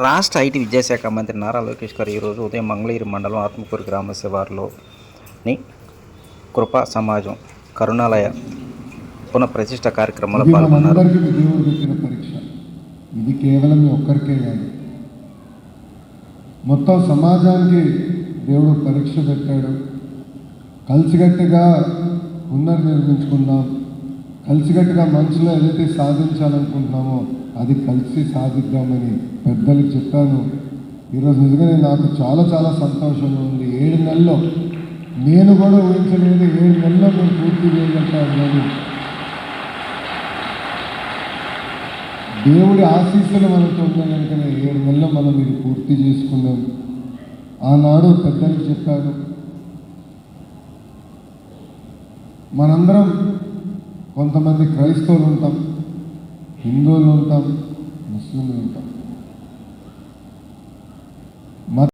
రాష్ట్ర ఐటీ విద్యాశాఖ మంత్రి నారా లోకేష్ గారు ఈరోజు ఉదయం మంగళగిరి మండలం ఆత్మకూరు గ్రామ శివారులోని కృపా సమాజం కరుణాలయ పునఃప్రతిష్ఠ కార్యక్రమంలో పాల్గొన్నారు. ఇది కేవలం ఒక్కరికే కాదు. మొత్తం సమాజానికి దేవుడు పరీక్ష పెట్టాడు. కలిసికట్టుగా పునర్నిర్మించుకుందాం. కలిసికట్టుగా మనసులో ఏదైతే సాధించాలనుకుంటున్నామో అది కలిసి సాధిద్దామని పెద్దలకు చెప్పాను. ఈరోజు నిజంగానే నాకు చాలా చాలా సంతోషంగా ఉంది. ఏడు నెలల్లో నేను కూడా ఊహించలేదు ఏడు నెలల్లో మేము పూర్తి చేయగలుగుతామని దేవుడి ఆశీస్సులు మనతో ఉన్నాయి ఏడు నెలలో మనం ఇది పూర్తి చేసుకున్నాం. ఆనాడు పెద్దలకు చెప్పాను మనందరం కొంతమంది క్రైస్తవులు ఉంటాం. హిందువులు ఉంటాం ముస్లింలు ఉంటాం